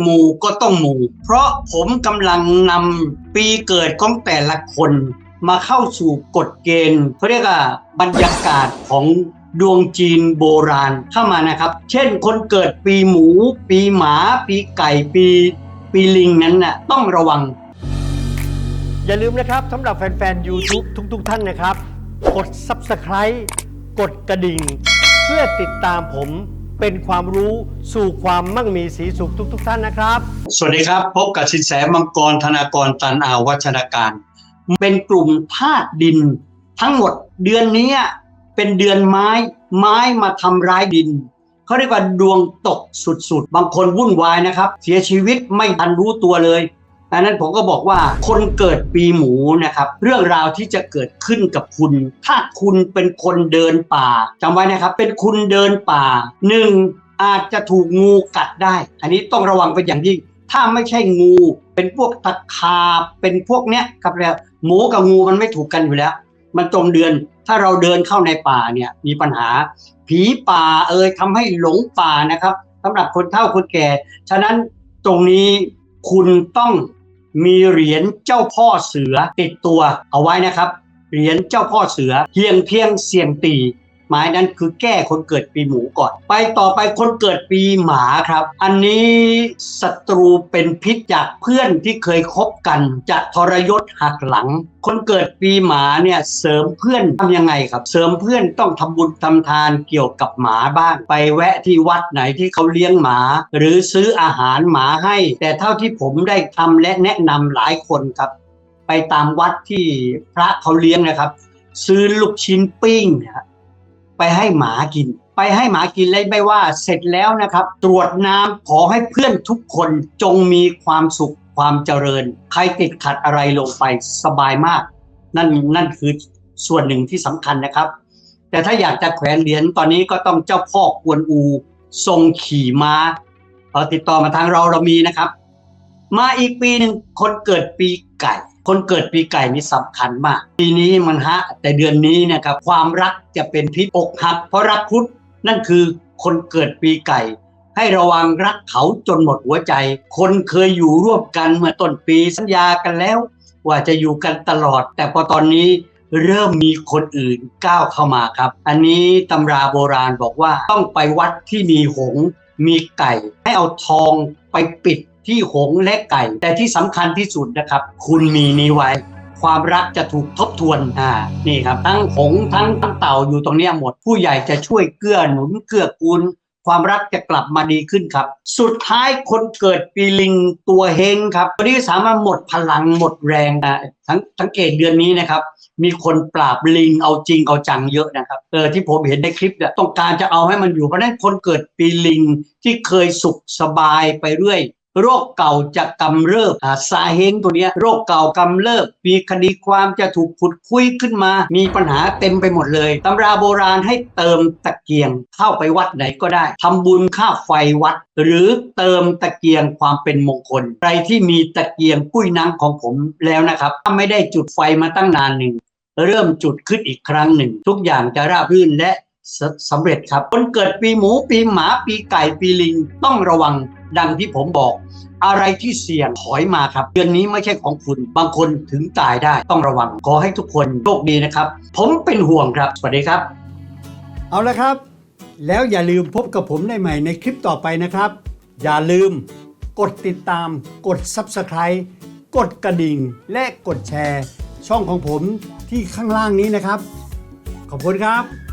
หมู่ก็ต้องหมู่เพราะผมกำลังนำปีเกิดของแต่ละคนมาเข้าสู่กฎเกณฑ์เขาเรียกว่าบรรยากาศของดวงจีนโบราณเข้ามานะครับ เช่นคนเกิดปีหมู ปีหมา ปีไก่ ปี ปีลิงนั้นน่ะต้องระวัง อย่าลืมนะครับสำหรับแฟนๆ YouTube ทุกๆ ท่านนะครับ กด Subscribe กดกระดิ่ง เพื่อติดตามผม เป็นความรู้สู่ความมั่งมีสีสุขทุกๆท่านนะครับ สวัสดีครับ พบกับสินแสมังกรธนากรตันอาวัชนาการ เป็นกลุ่มธาตุดิน ทั้งหมดเดือนนี้เป็นเดือนไม้ไม้มาทำร้ายดินเขาเรียกว่าดวงตกสุดๆ บางคนวุ่นวายนะครับ เสียชีวิตไม่ทันรู้ตัวเลย ดังนั้นผมก็บอกว่าคนเกิดปีหมูนะครับ เรื่องราวที่จะเกิดขึ้นกับคุณ ถ้าคุณเป็นคนเดินป่าจำไว้นะครับ เป็นคุณเดินป่าหนึ่งอาจจะถูกงูกัดได้ อันนี้ต้องระวังเป็นอย่างยิ่ง ถ้าไม่ใช่งู เป็นพวกตะขาบเป็นพวกเนี้ยครับแล้วหมูกับงูมันไม่ถูกกันอยู่แล้ว มันตรงเดือนถ้าเราเดินเข้าในป่าเนี่ยมีปัญหา ผีป่าเอ่ยทำให้หลงป่านะครับสำหรับคนเฒ่าคนแก่ ฉะนั้นตรงนี้คุณต้อง มีเหรียญเจ้าพ่อเสือติดตัวเอาไว้นะครับ เหรียญเจ้าพ่อเสือเพียงเพียงเสียงตี หมายนั้นคือแก้คนเกิดปีหมูก่อน ไปต่อไปคนเกิดปีหมาครับ อันนี้ศัตรูเป็นพิษจากเพื่อนที่เคยคบกัน จะทรยศหักหลัง คนเกิดปีหมาเนี่ยเสริมเพื่อนทำยังไงครับ เสริมเพื่อนต้องทำบุญทำทานเกี่ยวกับหมาบ้าง ไปแวะที่วัดไหนที่เขาเลี้ยงหมา หรือซื้ออาหารหมาให้ แต่เท่าที่ผมได้ทำและแนะนำหลายคนครับ ไปตามวัดที่พระเขาเลี้ยงนะครับ ซื้อลูกชิ้นปิ้งนะครับ ไปให้หมากิน ไปให้หมากินเลยไม่ว่าเสร็จแล้วนะครับ ตรวจน้ำขอให้เพื่อนทุกคนจงมีความสุขความเจริญ ใครติดขัดอะไรลงไปสบายมาก นั่นนั่นคือส่วนหนึ่งที่สำคัญนะครับ แต่ถ้าอยากจะแขวนเหรียญตอนนี้ก็ต้องเจ้าพ่อกวนอู ทรงขี่ม้าเอ่อติดต่อมาทางเราเรามีนะครับ มาอีกปีหนึ่งคนเกิดปีไก่ คนเกิดปีไก่นี่สำคัญมาก ปีนี้มันฮะ แต่เดือนนี้นะครับความรักจะเป็นพิษอกหัก เพราะรักพุทธนั่นคือคนเกิดปีไก่ ให้ระวังรักเขาจนหมดหัวใจ คนเคยอยู่ร่วมกันเมื่อต้นปีสัญญากันแล้ว ว่าจะอยู่กันตลอด แต่พอตอนนี้เริ่มมีคนอื่นก้าวเข้ามาครับ อันนี้ตำราโบราณบอกว่าต้องไปวัดที่มีหง มีไก่ ให้เอาทองไปปิด ที่หงและไก่ แต่ที่สำคัญที่สุดนะครับ คุณมีนี้ไว้ ความรักจะถูกทบทวนอ่านี่ครับ ทั้งหงทั้งทั้งเต่าอยู่ตรงเนี้ยหมด ผู้ใหญ่จะช่วยเกื้อหนุนเกื้อกูลความรักจะกลับมาดีขึ้นครับ สุดท้ายคนเกิดปีลิงตัวเฮงครับวันนี้สามารถหมดพลังหมดแรงอ่าทั้งทั้งเกตเดือนนี้นะครับ มีคนปราบลิงเอาจริงเอาจังเยอะนะครับเออที่ผมเห็นในคลิปเนี่ยต้องการจะเอาให้มันอยู่เพราะนั้นคนเกิดปีลิงที่เคยสุขสบายไปเรื่อย โรคเก่าจะกำเริบอ่าซาเฮงตัวเนี้ยโรคเก่ากำเริบมีคดีความจะถูกขุดคุยขึ้นมา มีปัญหาเต็มไปหมดเลยตำราโบราณให้เติมตะเกียงเข้าไปวัดไหนก็ได้ทำบุญค่าไฟวัด หรือเติมตะเกียงความเป็นมงคลใครที่มีตะเกียงกุ้ยนังของผมแล้วนะครับถ้าไม่ได้จุดไฟมาตั้งนานหนึ่งเริ่มจุดขึ้นอีกครั้งหนึ่ง ทุกอย่างจะราบรื่นและสสำเร็จครับ คนเกิดปีหมูปีหมาปีไก่ปีลิงต้องระวัง ดังที่ผมบอก อะไรที่เสี่ยงถอยมาครับ เดือนนี้ไม่ใช่ของคุณบางคนถึงตายได้ต้องระวัง ขอให้ทุกคนโชคดีนะครับ ผมเป็นห่วงครับ สวัสดีครับ เอาละครับ แล้วอย่าลืมพบกับผมได้ใหม่ในคลิปต่อไปนะครับ อย่าลืม กดติดตาม กด Subscribe กดกระดิ่ง และกดแชร์ ช่องของผมที่ข้างล่างนี้นะครับ ขอบคุณครับ